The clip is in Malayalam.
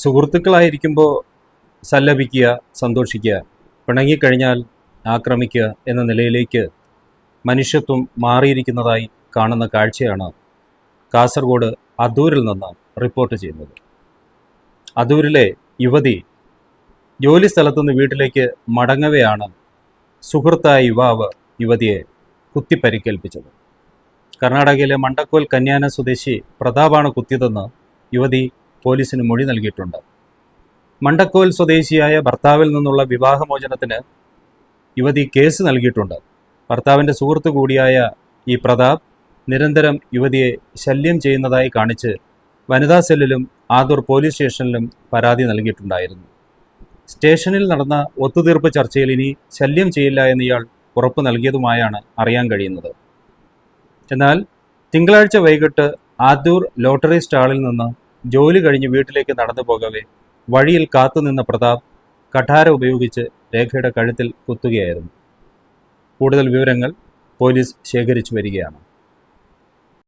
സുഹൃത്തുക്കളായിരിക്കുമ്പോൾ സല്ലപിക്കുക സന്തോഷിക്കുക പിണങ്ങിക്കഴിഞ്ഞാൽ ആക്രമിക്കുക എന്ന നിലയിലേക്ക് മനുഷ്യത്വം മാറിയിരിക്കുന്നതായി കാണുന്ന കാഴ്ചയാണ് കാസർഗോഡ് അദൂരിൽ നിന്ന് റിപ്പോർട്ട് ചെയ്യുന്നത്. അദൂരിലെ യുവതി ജോലി സ്ഥലത്തുനിന്ന് വീട്ടിലേക്ക് മടങ്ങവെയാണ് സുഹൃത്തായ യുവാവ് യുവതിയെ കുത്തിപ്പരിക്കേൽപ്പിച്ചത്. കർണാടകയിലെ മണ്ടക്കോൽ കന്യാന സ്വദേശി പ്രതാപാണ് കുത്തിയതെന്ന് യുവതി പോലീസിന് മൊഴി നൽകിയിട്ടുണ്ട്. മണ്ടക്കോൽ സ്വദേശിയായ ഭർത്താവിൽ നിന്നുള്ള വിവാഹമോചനത്തിന് യുവതി കേസ് നൽകിയിട്ടുണ്ട്. ഭർത്താവിന്റെ സുഹൃത്തു കൂടിയായ ഈ പ്രതാപ് നിരന്തരം യുവതിയെ ശല്യം ചെയ്യുന്നതായി കാണിച്ച് വനിതാ സെല്ലിലും ആദൂർ പോലീസ് സ്റ്റേഷനിലും പരാതി നൽകിയിട്ടുണ്ടായിരുന്നു. സ്റ്റേഷനിൽ നടന്ന ഒത്തുതീർപ്പ് ചർച്ചയിൽ ഇനി ശല്യം ചെയ്യില്ല എന്ന് ഇയാൾ ഉറപ്പ് നൽകിയതുമായാണ് അറിയാൻ കഴിയുന്നത്. എന്നാൽ തിങ്കളാഴ്ച വൈകിട്ട് ആദൂർ ലോട്ടറി സ്റ്റാളിൽ നിന്ന് ജോലി കഴിഞ്ഞ് വീട്ടിലേക്ക് നടന്നു പോകവേ വഴിയിൽ കാത്തുനിന്ന പ്രതാപ് കഠാര ഉപയോഗിച്ച് രേഖയുടെ കഴുത്തിൽ കുത്തുകയായിരുന്നു. കൂടുതൽ വിവരങ്ങൾ പോലീസ് ശേഖരിച്ചു വരികയാണ്.